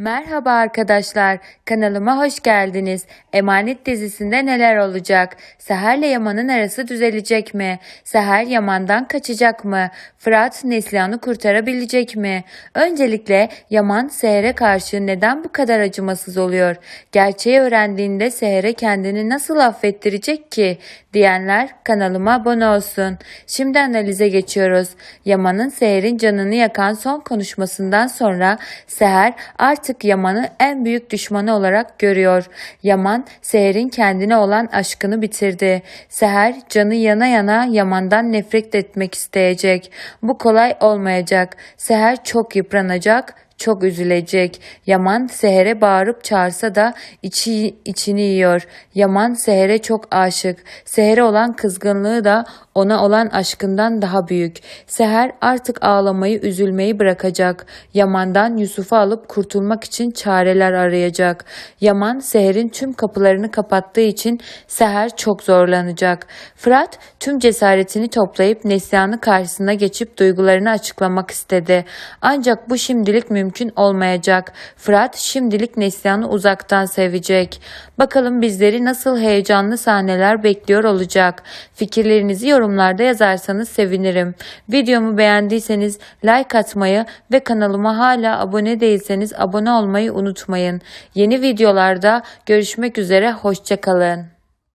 Merhaba arkadaşlar, kanalıma hoş geldiniz. Emanet dizisinde neler olacak? Seher'le Yaman'ın arası düzelecek mi? Seher Yaman'dan kaçacak mı? Fırat Neslihan'ı kurtarabilecek mi? Öncelikle Yaman Seher'e karşı neden bu kadar acımasız oluyor? Gerçeği öğrendiğinde Seher'e kendini nasıl affettirecek ki? Diyenler kanalıma abone olsun. Şimdi analize geçiyoruz. Yaman'ın Seher'in canını yakan son konuşmasından sonra Seher artık Yaman'ı en büyük düşmanı olarak görüyor. Yaman Seher'in kendine olan aşkını bitirdi. Seher canı yana yana Yaman'dan nefret etmek isteyecek. Bu kolay olmayacak. Seher çok yıpranacak, çok üzülecek. Yaman Seher'e bağırıp çağırsa da içi, içini yiyor. Yaman Seher'e çok aşık. Seher'e olan kızgınlığı da ona olan aşkından daha büyük. Seher artık ağlamayı, üzülmeyi bırakacak. Yaman'dan Yusuf'u alıp kurtulmak için çareler arayacak. Yaman Seher'in tüm kapılarını kapattığı için Seher çok zorlanacak. Fırat tüm cesaretini toplayıp Neslihan'ı karşısına geçip duygularını açıklamak istedi. Ancak bu şimdilik mümkün olmayacak. Fırat şimdilik Neslihan'ı uzaktan sevecek. Bakalım bizleri nasıl heyecanlı sahneler bekliyor olacak. Fikirlerinizi yorumlarda yazarsanız sevinirim. Videomu beğendiyseniz like atmayı ve kanalıma hala abone değilseniz abone olmayı unutmayın. Yeni videolarda görüşmek üzere hoşçakalın.